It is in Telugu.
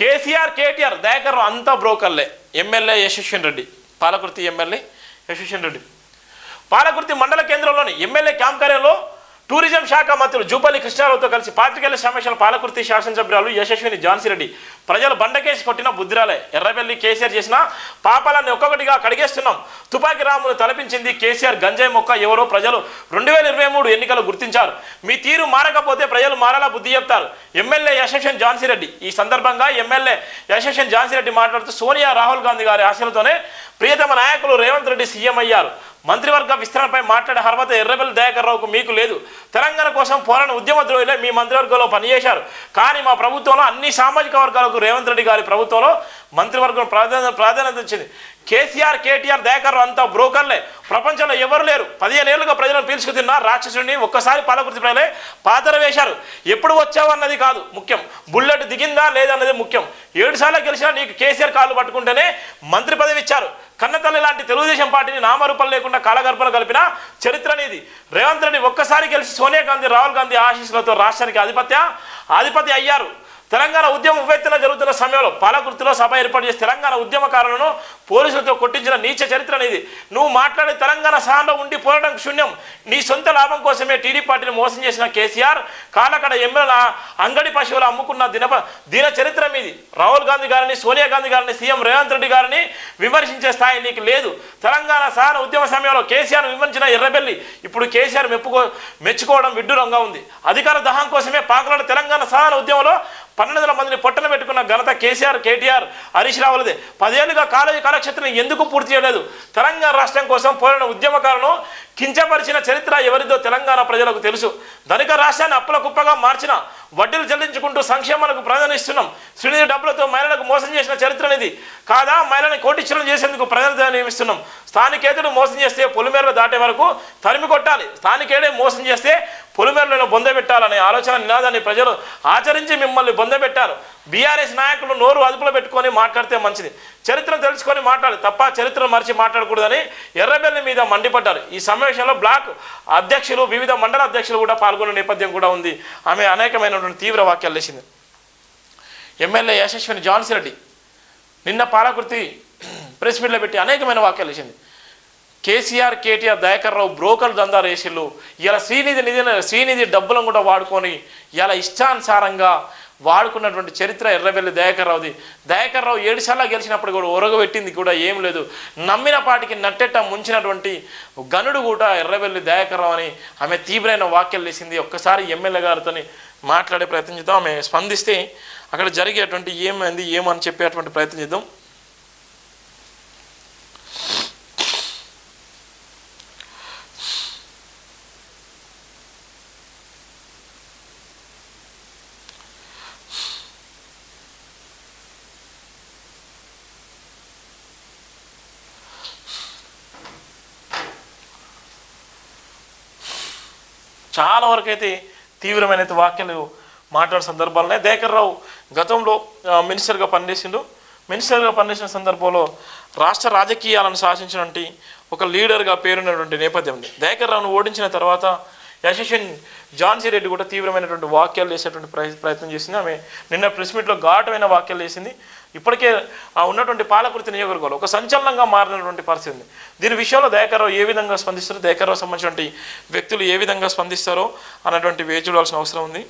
కేసీఆర్ కేటీఆర్ దయాకర్ అంతా బ్రోకర్లే. MLA Yashaswini Reddy Palakurthi MLA Yashaswini Reddy. Palakurthi మండల కేంద్రంలోని ఎమ్మెల్యే క్యాంప్ కార్యంలో టూరిజం శాఖ మంత్రులు జూపల్లి కృష్ణారావుతో కలిసి పాత్రికేయుల సమావేశంలో పాలకుర్తి శాసనసభ్యురాలు యశస్విని ఝాన్సీరెడ్డి ప్రజలు బండకేసి కొట్టిన బుద్ధిరాలే. ఎర్రబెల్లి కేసీఆర్ చేసిన పాపాలన్నీ ఒక్కొక్కటిగా కడిగేస్తున్నాం. తుపాకీ రాములు తలపించింది కేసీఆర్ గంజాయి మొక్క ఎవరో ప్రజలు రెండు వేల ఇరవై మూడు ఎన్నికలు గుర్తించారు. మీ తీరు మారకపోతే ప్రజలు మారాలా బుద్ధి చెప్తారు. ఎమ్మెల్యే యశస్వన్ ఝాన్సీరెడ్డి ఈ సందర్భంగా ఎమ్మెల్యే యశస్వన్ ఝాన్సీరెడ్డి మాట్లాడుతూ సోనియా రాహుల్ గాంధీ గారి ఆశలతోనే ప్రియతమ నాయకులు రేవంత్ రెడ్డి సీఎం అయ్యారు. మంత్రివర్గ విస్తరణపై మాట్లాడే అర్హత ఎర్రబెల్లి దయాకర్ రావుకు మీకు లేదు. తెలంగాణ కోసం పోరాడిన ఉద్యమ ద్రోహిలే మీ మంత్రివర్గంలో పనిచేశారు. కానీ మా ప్రభుత్వంలో అన్ని సామాజిక వర్గాలకు రేవంత్ రెడ్డి గారి ప్రభుత్వంలో మంత్రివర్గం ప్రాధాన్యత ప్రాధాన్యత ఇచ్చింది. కేసీఆర్ కేటీఆర్ దయాకర్ అంతా బ్రోకర్లే. ప్రపంచంలో ఎవరు లేరు. పదిహేను ఏళ్ళుగా ప్రజలను పీల్చుకు తిన్న రాక్షసుడిని ఒక్కసారి పాలకృతి ప్రజలే పాతర వేశారు. ఎప్పుడు వచ్చావు అన్నది కాదు. ముఖ్యం. బుల్లెట్ దిగిందా లేదన్నది ముఖ్యం. ఏడు సార్లు గెలిచినా నీకు కేసీఆర్ కాళ్ళు పట్టుకుంటేనే మంత్రి పదవి ఇచ్చారు. కన్నతల్లి లాంటి తెలుగుదేశం పార్టీని నామరూపం లేకుండా కాలగర్భన కలిపిన చరిత్ర అనేది. రేవంత్ రెడ్డి ఒక్కసారి గెలిచి సోనియా గాంధీ రాహుల్ గాంధీ ఆశీస్సులతో రాష్ట్రానికి ఆధిపత్య ఆధిపత్య అయ్యారు. తెలంగాణ ఉద్యమం ఉవ్వెత్తున జరుగుతున్న సమయంలో పాలకుర్తిలో సభ ఏర్పాటు చేసి తెలంగాణ ఉద్యమకారులను పోలీసులతో కొట్టించిన నీచ చరిత్ర అనేది. నువ్వు మాట్లాడే తెలంగాణ సహాయంలో ఉండి పోరాటం శూన్యం. నీ సొంత లాభం కోసమే టీడీ పార్టీని మోసం చేసిన కేసీఆర్ కాలకడ ఎమ్మెల్యేల అంగడి పశువులు అమ్ముకున్న దినప దిన చరిత్ర మీది. రాహుల్ గాంధీ గారిని సోనియా గాంధీ గారిని సీఎం రేవంత్ రెడ్డి గారిని విమర్శించే స్థాయి నీకు లేదు. తెలంగాణ సహన ఉద్యమ సమయంలో కేసీఆర్ విమర్శించిన ఎర్రబెల్లి ఇప్పుడు కేసీఆర్ మెప్పుకో మెచ్చుకోవడం విడ్డూరంగా ఉంది. అధికార దహం కోసమే పాకలాడ తెలంగాణ సహన ఉద్యమంలో పన్నెండు వందల మందిని పొట్టన పెట్టుకున్న ఘనత కేసీఆర్ కేటీఆర్ హరీష్ రావులదే పదేళ్ళుగా కాలేజీ కాలక్షేత్రం ఎందుకు పూర్తి చేయలేదు? తెలంగాణ రాష్ట్రం కోసం పోరాడిన ఉద్యమకారులను కించపరిచిన చరిత్ర ఎవరిదో తెలంగాణ ప్రజలకు తెలుసు. ధనిక రాష్ట్రాన్ని అప్పుల కుప్పగా మార్చిన వడ్డీలు చెల్లించుకుంటూ సంక్షేమాలకు ప్రాధాన్యత ఇస్తున్నాం శ్రీనిధి డబ్బులతో మహిళలకు మోసం చేసిన చరిత్ర అనేది కాదా? మహిళని కోటిచ్చడం చేసేందుకు ప్రజలు నియమిస్తున్నాం. స్థానికేతుడు మోసం చేస్తే పొలిమేరలు దాటే వరకు తరిమి కొట్టాలి. స్థానికేడే మోసం చేస్తే పొలిమేరలను బొందబెట్టాలనే ఆలోచన నినాదాన్ని ప్రజలు ఆచరించి మిమ్మల్ని బొందబెట్టారు. బీఆర్ఎస్ నాయకులు నోరు అదుపులో పెట్టుకొని మాట్లాడితే మంచిది. చరిత్రను తెలుసుకొని మాట్లాడు. తప్ప చరిత్రను మరిచి మాట్లాడకూడదని ఎర్రబెల్లి మీద మండిపడ్డారు. ఈ సమావేశంలో బ్లాక్ అధ్యక్షులు వివిధ మండల అధ్యక్షులు కూడా పాల్గొన్న నేపథ్యం కూడా ఉంది. ఆమె అనేకమైనటువంటి తీవ్ర వాక్యాలు వేసింది ఎమ్మెల్యే యశస్విని జాన్సీ రెడ్డి నిన్న పాలకృతి ప్రెస్ మీట్లో పెట్టి అనేకమైన వాక్యాలు వేసింది KCR KTR Dayakar Rao broker దందా రేసిళ్ళు ఇలా శ్రీనిధి నిధి శ్రీనిధి డబ్బులను కూడా వాడుకొని ఇలా ఇష్టానుసారంగా వాడుకున్నటువంటి చరిత్ర ఎర్రబెల్లి దయాకర్రావుది. దయాకర్రావు దయాకర్ రావు గెలిచినప్పుడు కూడా ఒరగబెట్టింది కూడా ఏం లేదు. నమ్మిన పాటికి నట్టెట్ట ముంచినటువంటి గనుడు కూడా ఎర్రబెల్లి దయాకర్రావు అని ఆమె తీవ్రమైన వాక్యాలు వేసింది ఒక్కసారి ఎమ్మెల్యే గారితో మాట్లాడే ప్రయత్నం చేద్దాం ఆమె స్పందిస్తే అక్కడ జరిగేటువంటి ఏమైంది ఏమని చెప్పేటువంటి ప్రయత్నం చేద్దాం. చాలా వరకు అయితే తీవ్రమైన వాక్యాలు మాట్లాడే సందర్భాలనే దయాకర్ రావు గతంలో మినిస్టర్గా పనిచేసిండు. మినిస్టర్గా పనిచేసిన సందర్భంలో రాష్ట్ర రాజకీయాలను శాసించినటువంటి ఒక లీడర్గా పేరున్నటువంటి నేపథ్యం ఉంది. దయాకర్ రావును ఓడించిన తర్వాత యశస్విన్ జాన్సీ రెడ్డి కూడా తీవ్రమైనటువంటి వాక్యాలు చేసేటువంటి ప్రయత్నం చేసింది. ఆమె నిన్న ప్రెస్ మీట్లో ఘాటమైన వాక్యాలు చేసింది. ఇప్పటికే ఆ ఉన్నటువంటి పాలకృతి నియోజకవర్గాలు ఒక సంచలనంగా మారినటువంటి పరిస్థితి ఉంది. దీని విషయంలో దయాకర్రావు ఏ విధంగా స్పందిస్తారో? దయాకర్రావు సంబంధించినటువంటి వ్యక్తులు ఏ విధంగా స్పందిస్తారో అన్నటువంటి వేచి చూడాల్సిన అవసరం ఉంది.